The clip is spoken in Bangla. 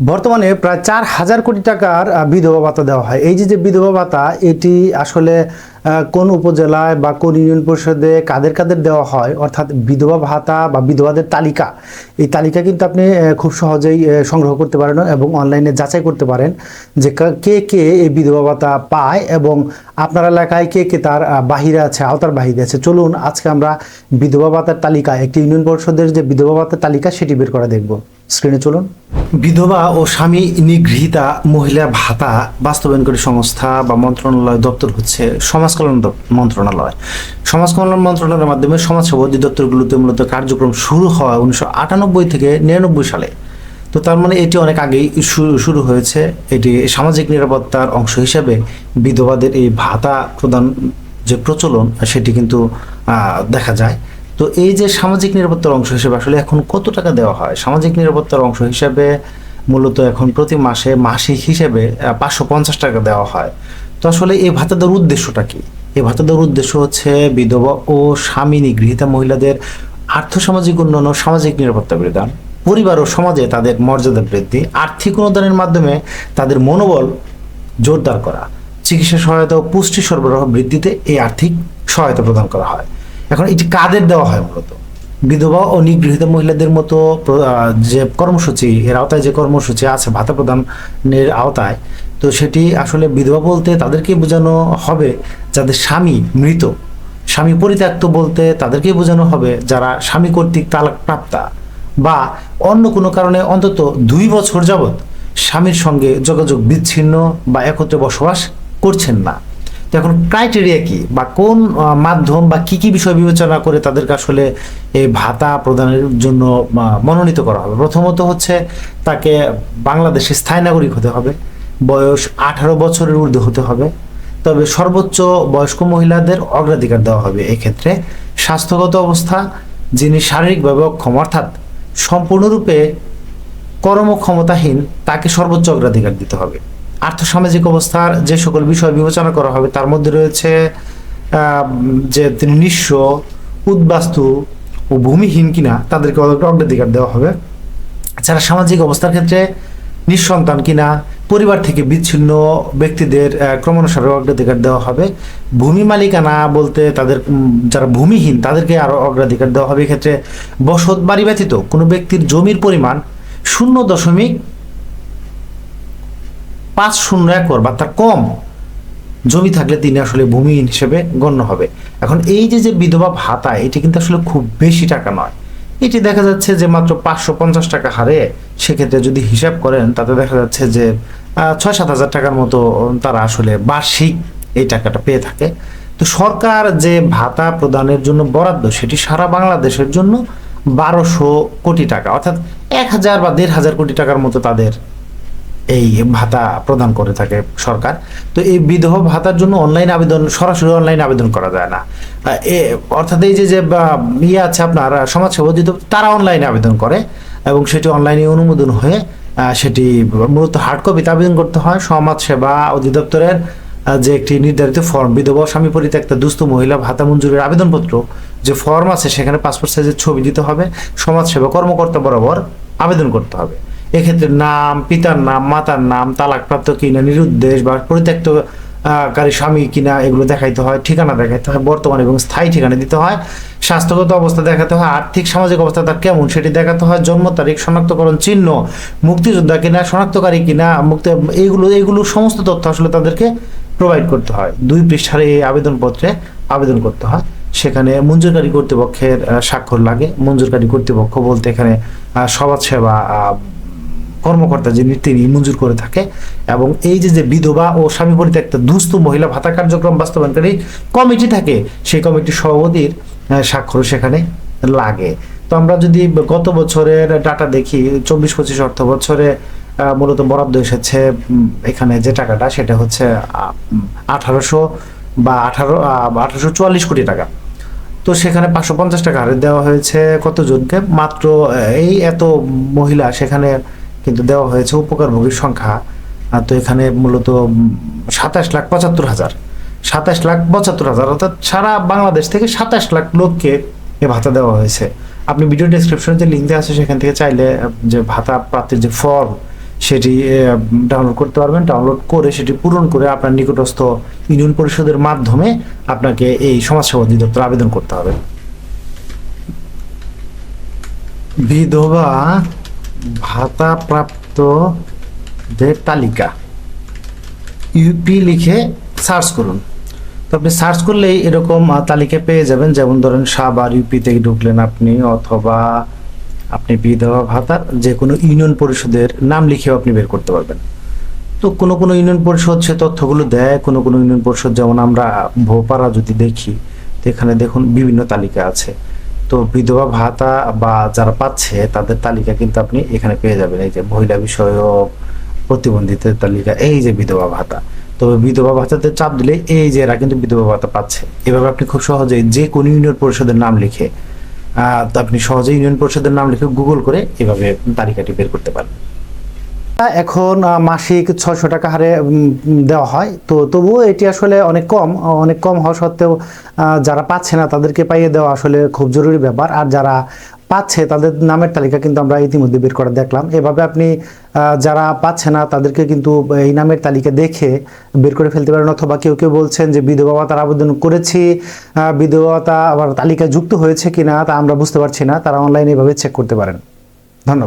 বর্তমানে প্রায় চার হাজার কোটি টাকার বিধবা ভাতা দেওয়া হয়। এই যে যে বিধবা ভাতা, এটি আসলে কোন উপজেলায় বা কোন ইউনিয়ন পরিষদে কাদের কাদের দেওয়া হয়, অর্থাৎ বিধবা ভাতা বা বিধবাদের তালিকা, এই তালিকা কিন্তু আপনি খুব সহজেই সংগ্রহ করতে পারেন এবং অনলাইনে যাচাই করতে পারেন যে কে কে এই বিধবা ভাতা পায় এবং আপনার এলাকায় কে কে তার বাহিরে আছে, আওতার বাহিরে আছে। চলুন আজকে আমরা বিধবা ভাতার তালিকা একটি ইউনিয়ন পরিষদের যে বিধবা ভাতার তালিকা, সেটি বের করে দেখব। স্ক্রিনে চলুন। বিধবা ও স্বামী নিগৃহীতা মহিলা ভাতা বাস্তবায়নকারী সংস্থা বা মন্ত্রণালয় দপ্তর হচ্ছে সমাজ কল্যাণ মন্ত্রণালয়। সমাজ কল্যাণ মন্ত্রণালয়ের মাধ্যমে সমাজসেবা অধিদপ্তরগুলোতে মূলত কার্যক্রম শুরু হয় উনিশশো আটানব্বই থেকে নিরানব্বই সালে। তো তার মানে এটি অনেক আগেই শুরু হয়েছে। এটি সামাজিক নিরাপত্তার অংশ হিসেবে বিধবাদের এই ভাতা প্রদান যে প্রচলন, সেটি কিন্তু দেখা যায়। তো এই যে সামাজিক নিরাপত্তার অংশ হিসেবে আসলে এখন কত টাকা দেওয়া হয়? সামাজিক নিরাপত্তার অংশ হিসেবে মূলত এখন প্রতি মাসে মাসিক হিসেবে পাঁচশো পঞ্চাশ টাকা দেওয়া হয়। তো আসলে এই ভাতা দেওয়ার উদ্দেশ্যটা কি? এই ভাতা দেওয়ার উদ্দেশ্য হচ্ছে বিধবা ও স্বামী নিগৃহীতা মহিলাদের আর্থসামাজিক উন্নয়ন ও সামাজিক নিরাপত্তা প্রদান পরিবার ও সমাজে তাদের মর্যাদা বৃদ্ধি, আর্থিক অনুদানের মাধ্যমে তাদের মনোবল জোরদার করা, চিকিৎসা সহায়তা ও পুষ্টি সরবরাহ বৃদ্ধিতে এই আর্থিক সহায়তা প্রদান করা হয়। এখন এটি কাদের দেওয়া হয় মূলত? বিধবা ও নিগৃহীত মহিলাদের মতো যে কর্মসূচি, এর আওতায় যে কর্মসূচি আছে, ভাতা প্রদানের আওতায়, তো সেটি আসলে বিধবা বলতে তাদেরকে বোঝানো হবে যাদের স্বামী মৃত। স্বামী পরিত্যক্ত বলতে তাদেরকেই বোঝানো হবে যারা স্বামী কর্তৃক তালাক প্রাপ্তা বা অন্য কোনো কারণে অন্তত দুই বছর যাবৎ স্বামীর সঙ্গে যোগাযোগ বিচ্ছিন্ন বা একত্রে বসবাস করছেন না। তো এখন ক্রাইটেরিয়া কি? বা কোন মাধ্যম বা কি কি বিষয় বিবেচনা করে তাদেরকে আসলে এই ভাতা প্রদানের জন্য মনোনীত করা হবে? প্রথমত হচ্ছে তাকে বাংলাদেশে স্থায়ী নাগরিক হতে হবে। বয়স আঠারো বছরের ঊর্ধ্বে হতে হবে। তবে সর্বোচ্চ বয়স্ক মহিলাদের অগ্রাধিকার দেওয়া হবে। এক্ষেত্রে স্বাস্থ্যগত অবস্থা, যিনি শারীরিকভাবে অক্ষম অর্থাৎ সম্পূর্ণরূপে কর্মক্ষমতাহীন, তাকে সর্বোচ্চ অগ্রাধিকার দিতে হবে। আর্থসামাজিক অবস্থার যে সকল বিষয় বিবেচনা করা হবে, তার মধ্যে রয়েছে যে তিনি নিঃস্ব, উদ্বাস্তু ও ভূমিহীন কিনা, তাদেরকে অগ্রাধিকার দেওয়া হবে। যারা সামাজিক অবস্থার ক্ষেত্রে নিঃসন্তান কিনা, পরিবার থেকে বিচ্ছিন্ন ব্যক্তিদের ক্রমানুসারে অগ্রাধিকার দেওয়া হবে। ভূমি মালিকানা বলতে তাদের যারা ভূমিহীন, তাদেরকে আরও অগ্রাধিকার দেওয়া হবে। এক্ষেত্রে বসত বাড়ি ব্যতীত কোনো ব্যক্তির জমির পরিমাণ শূন্য দশমিক পাঁচ শূন্য একর বা তার কম জমি থাকলে তিনি আসলে ভূমিহীন হিসেবে গণ্য হবে। এখন এই যে যে বিধবা ভাতা, এটি কিন্তু আসলে খুব বেশি টাকা নয়। এটি দেখা যাচ্ছে যে মাত্র পাঁচশো পঞ্চাশ টাকা হারে সেক্ষেত্রে যদি হিসাব করেন, তাতে দেখা যাচ্ছে যে ছয় সাত হাজার টাকার মতো তারা আসলে বার্ষিক এই টাকাটা পেয়ে থাকে। তো সরকার যে ভাতা প্রদানের জন্য বরাদ্দ, সেটি সারা বাংলাদেশের জন্য বারোশো কোটি টাকা। অর্থাৎ এক হাজার বা দেড় হাজার কোটি টাকার মতো তাদের এই ভাতা প্রদান করে থাকে সরকার। তো এই বিধবা ভাতার জন্য অনলাইন আবেদন, সরাসরি অনলাইন আবেদন করা যায় না। অর্থাৎ এই যে যে ইয়ে আছে আপনার সমাজসেবা অধিদপ্তর, তারা অনলাইনে আবেদন করে এবং সেটি অনলাইনে অনুমোদন হয়ে সেটি মূলত হার্ড কপিতে আবেদন করতে হয়। সমাজসেবা অধিদপ্তরের যে একটি নির্ধারিত ফর্ম বিধবা, স্বামী পরিত্যক্ত, দুস্থ, মহিলা ভাতা মঞ্জুরির আবেদনপত্র, যে ফর্ম আছে সেখানে পাসপোর্ট সাইজের ছবি দিতে হবে। সমাজসেবা কর্মকর্তা বরাবর আবেদন করতে হবে। এক্ষেত্রে নাম পিতার নাম মাতার নাম তালাকপ্রাপ্ত কিনা নিরুদ্দেশ বা পরিত্যক্ত কারী স্বামী কিনা এগুলো দেখাইতে হয় ঠিকানা দেখাইতে হয় বর্তমান এবং স্থায়ী ঠিকানা দিতে হয় স্বাস্থ্যগত অবস্থা দেখাতে হয় আর্থিক সামাজিক অবস্থা তার কেমন সেটি দেখাতে হয় জন্ম তারিখ শনাক্তকরণ চিহ্ন মুক্তিযোদ্ধা কিনা শনাক্তকারী কিনা মুক্তি এইগুলো এইগুলো সমস্ত তথ্য আসলে তাদেরকে প্রোভাইড করতে হয়। দুই পৃষ্ঠার এই আবেদনপত্রে আবেদন করতে হয়। সেখানে মঞ্জুরকারী কর্তৃপক্ষের স্বাক্ষর লাগে। মঞ্জুরকারী কর্তৃপক্ষ বলতে এখানে আহ, সমাজসেবা আহ, কর্মকর্তা যিনি, তিনি মঞ্জুর করে থাকে। এবং এই যে যে বিধবা ও স্বামী পরিত্যক্ত দুস্থ মহিলা ভাতা কার্যক্রম বাস্তবায়নকারী কমিটি থাকে, সেই কমিটির সভাপতির স্বাক্ষর সেখানে লাগে। তো আমরা যদি গত বছরের ডাটা দেখি, চব্বিশ পঁচিশ অর্থ বছরে মূলত বরাদ্দ এসেছে এখানে যে টাকাটা, সেটা হচ্ছে আঠারোশো বা আঠারো আঠারোশো চুয়াল্লিশ কোটি টাকা। তো সেখানে পাঁচশো পঞ্চাশ টাকা হারে দেওয়া হয়েছে কতজনকে? মাত্র এই এত মহিলা সেখানে কিন্তু দেওয়া হয়েছে উপকারভোগীর সংখ্যা। তো এখানে মূলত সাতাশ লাখ পঁচাত্তর হাজার। সাতাশ লাখ পঁচাত্তর হাজার, অর্থাৎ সারা বাংলাদেশ থেকে সাতাশ লাখ লোককে এ ভাতা দেওয়া হয়েছে। আপনি ভিডিও ডেসক্রিপশনে যে লিঙ্ক দেওয়া আছে, সেখান থেকে চাইলে যে ভাতা প্রাপ্তির যে ফর্ম সেটি ডাউনলোড করতে পারবেন। ডাউনলোড করে সেটি পূরণ করে আপনার নিকটস্থ ইউনিয়ন পরিষদের মাধ্যমে আপনাকে এই সমাজসেবা অধিদপ্তর আবেদন করতে হবে। বিধবা ভাতা প্রাপ্তদের তালিকা। ইউপি লিখে সার্চ করুন। তো আপনি সার্চ করলেই এরকম তালিকা পেয়ে যাবেন। যেমন ধরেন সাবার ইউপি থেকে ঢুকলেন আপনি, অথবা আপনি বিধবা ভাতার যে কোনো ইউনিয়ন পরিষদের নাম লিখেও আপনি বের করতে পারবেন। তো কোনো কোনো ইউনিয়ন পরিষদ সে তথ্যগুলো দেয়, কোনো কোনো ইউনিয়ন পরিষদ, যেমন আমরা ভোপারা যদি দেখি, তো এখানে দেখুন বিভিন্ন তালিকা আছে। তো বিধবা ভাতা বা যারা পাচ্ছে, তাদের তালিকা কিন্তু আপনি এখানে পেয়ে যাবেন। এই যে মহিলা বিষয়ক প্রতিবন্ধীদের তালিকা, এই যে বিধবা ভাতা। তবে বিধবা ভাতাতে চাপ দিলে এই যে এরা কিন্তু বিধবা ভাতা পাচ্ছে। এভাবে আপনি খুব সহজেই যে কোন ইউনিয়ন পরিষদের নাম লিখে আপনি সহজে ইউনিয়ন পরিষদের নাম লিখে গুগল করে এভাবে তালিকাটি বের করতে পারেন এখন মাসিক ছয়শো টাকা হারে দেওয়া হয়। তো তবুও এটি আসলে অনেক কম অনেক কম হওয়া সত্ত্বেও যারা পাচ্ছে না তাদেরকে পাইয়ে দেওয়া আসলে খুব জরুরি ব্যাপার। আর যারা পাচ্ছে তাদের নামের তালিকা কিন্তু আমরা ইতিমধ্যে বের করে দেখলাম। এভাবে আপনি যারা পাচ্ছে না তাদেরকে কিন্তু এই নামের তালিকা দেখে বের করে ফেলতে পারেন। অথবা কেউ কেউ বলছেন যে বিধবা ভাতার আবেদন করেছি বিধবা ভাতা আবার তালিকায় যুক্ত হয়েছে কিনা তা আমরা বুঝতে পারছি না। তারা অনলাইনে এভাবে চেক করতে পারেন। ধন্যবাদ।